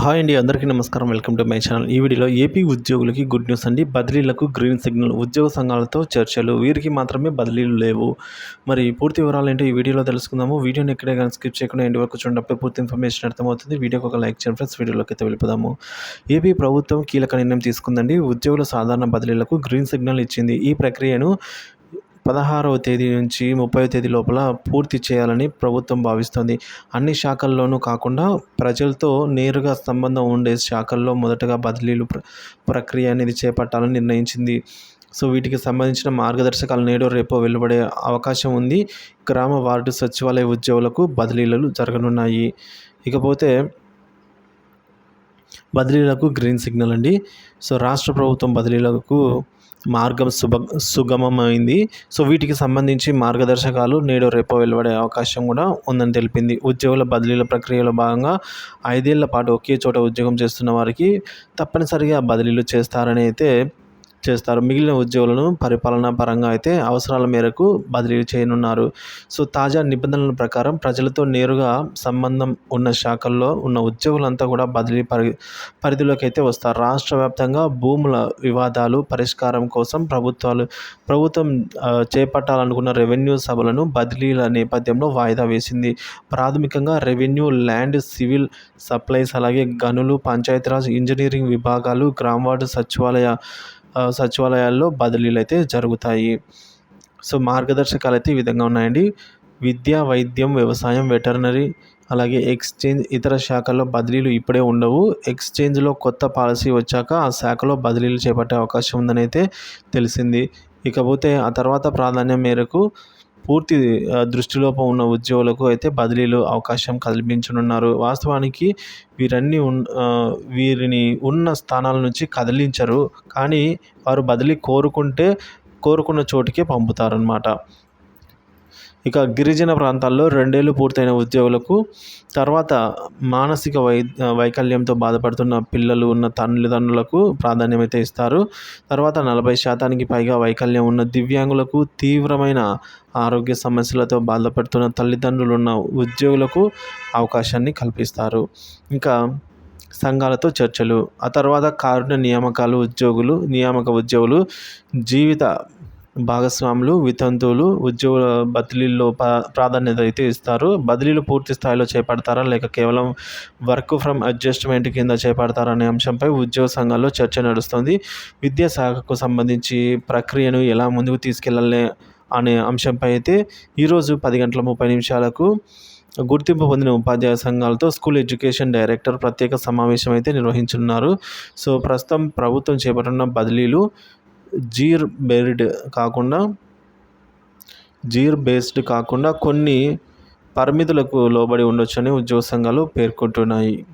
Hi అండి అందరికీ నమస్కారం. Welcome to my channel. ఈ వీడియోలో ఏపీ ఉద్యోగులకి గుడ్ న్యూస్ అండి. బదిలీలకు గ్రీన్ సిగ్నల్. ఉద్యోగ సంఘాలతో చర్చలు. వీరికి మాత్రమే బదిలీలు లేవు. మరి పూర్తి వివరాలు ఏంటో ఈ వీడియోలో తెలుసుకుందాము. వీడియోని ఎక్కడే కానీ స్కిప్ చేయకుండా ఎండి వరకు చూడటం పూర్తి ఇన్ఫర్మేషన్ అర్థమవుతుంది. వీడియోకి ఒక లైక్ చేయండి ఫ్రెండ్స్. వీడియోలోకి అయితే వెళ్ళిపోదాము. ఏపీ ప్రభుత్వం కీలక నిర్ణయం తీసుకుందండి. ఉద్యోగుల సాధారణ బదిలీలకు గ్రీన్ సిగ్నల్ ఇచ్చింది. ఈ ప్రక్రియను పదహారవ తేదీ నుంచి ముప్పై తేదీ లోపల పూర్తి చేయాలని ప్రభుత్వం భావిస్తోంది. అన్ని శాఖల్లోనూ కాకుండా ప్రజలతో నేరుగా సంబంధం ఉండే శాఖల్లో మొదటగా బదిలీలు ప్రక్రియ అనేది చేపట్టాలని నిర్ణయించింది. సో వీటికి సంబంధించిన మార్గదర్శకాలు నేడు రేపో వెలువడే అవకాశం ఉంది. గ్రామ వార్డు సచివాలయ ఉద్యోగులకు బదిలీలు జరగనున్నాయి. ఇకపోతే బదిలీలకు గ్రీన్ సిగ్నల్ అండి. సో రాష్ట్ర ప్రభుత్వం బదిలీలకు మార్గం సుభ సుగమమైంది. సో వీటికి సంబంధించి మార్గదర్శకాలు నేడు రేపో వెలువడే అవకాశం కూడా ఉందని తెలిపింది. ఉద్యోగుల బదిలీల ప్రక్రియలో భాగంగా ఐదేళ్ళ పాటు ఒకే చోట ఉద్యోగం చేస్తున్న వారికి తప్పనిసరిగా బదిలీలు చేస్తారని అయితే చేస్తారు. మిగిలిన ఉద్యోగులను పరిపాలనా పరంగా అయితే అవసరాల మేరకు బదిలీ చేయనున్నారు. సో తాజా నిబంధనల ప్రకారం ప్రజలతో నేరుగా సంబంధం ఉన్న శాఖల్లో ఉన్న ఉద్యోగులంతా కూడా బదిలీ పరి పరిధిలోకి అయితే వస్తారు. రాష్ట్ర వ్యాప్తంగా భూముల వివాదాలు పరిష్కారం కోసం ప్రభుత్వాలు ప్రభుత్వం చేపట్టాలనుకున్న రెవెన్యూ సభలను బదిలీల నేపథ్యంలో వాయిదా వేసింది. ప్రాథమికంగా రెవెన్యూ ల్యాండ్ సివిల్ సప్లైస్ అలాగే గనులు పంచాయతీరాజ్ ఇంజనీరింగ్ విభాగాలు గ్రామవార్డు సచివాలయ సచివాలయాల్లో బదిలీలు అయితే జరుగుతాయి. సో మార్గదర్శకాలు అయితే ఈ విధంగా ఉన్నాయండి. విద్య వైద్యం వ్యవసాయం వెటర్నరీ అలాగే ఎక్స్చేంజ్ ఇతర శాఖల్లో బదిలీలు ఇప్పుడే ఉండవు. ఎక్స్చేంజ్లో కొత్త పాలసీ వచ్చాక ఆ శాఖలో బదిలీలు చేపట్టే అవకాశం ఉందని అయితే తెలిసింది. ఇకపోతే ఆ తర్వాత ప్రాధాన్యం మేరకు పూర్తి దృష్టిలోపం ఉన్న ఉద్యోగులకు అయితే బదిలీలు అవకాశం కల్పించనున్నారు. వాస్తవానికి వీరన్నీ ఉన్ వీరిని ఉన్న స్థానాల నుంచి కదిలించరు. కానీ వారు బదిలీ కోరుకుంటే కోరుకున్న చోటుకే పంపుతారనమాట ఇక గిరిజన ప్రాంతాల్లో రెండేళ్ళు పూర్తయిన ఉద్యోగులకు తర్వాత మానసిక వై వైకల్యంతో బాధపడుతున్న పిల్లలు ఉన్న తల్లిదండ్రులకు ప్రాధాన్యమైతే ఇస్తారు. తర్వాత నలభై శాతానికి పైగా వైకల్యం ఉన్న దివ్యాంగులకు తీవ్రమైన ఆరోగ్య సమస్యలతో బాధపడుతున్న తల్లిదండ్రులు ఉన్న ఉద్యోగులకు అవకాశాన్ని కల్పిస్తారు. ఇంకా సంఘాలతో చర్చలు. ఆ తర్వాత కారుణ్య నియామకాలు ఉద్యోగులు నియామక ఉద్యోగులు జీవిత భాగస్వాములు వితంతువులు ఉద్యోగుల బదిలీల్లో ప్రాధాన్యత అయితే ఇస్తారు. బదిలీలు పూర్తి స్థాయిలో చేపడతారా లేక కేవలం వర్క్ ఫ్రమ్ అడ్జస్ట్మెంట్ కింద చేపడతారా అనే అంశంపై ఉద్యోగ సంఘాల్లో చర్చ నడుస్తుంది. విద్యాశాఖకు సంబంధించి ప్రక్రియను ఎలా ముందుకు తీసుకెళ్ళాలి అనే అంశంపై అయితే ఈరోజు పది గంటల ముప్పై నిమిషాలకు గుర్తింపు పొందిన ఉపాధ్యాయ సంఘాలతో స్కూల్ ఎడ్యుకేషన్ డైరెక్టర్ ప్రత్యేక సమావేశం అయితే నిర్వహించున్నారు సో ప్రస్తుతం ప్రభుత్వం చేపట్టిన బదిలీలు జీర్ బెర్డ్ కాకుండా జీర్ బేస్డ్ కాకుండా కొన్ని పరిమితులకు లోబడి ఉండొచ్చని ఉద్యోగ సంఘాలు పేర్కొంటున్నాయి.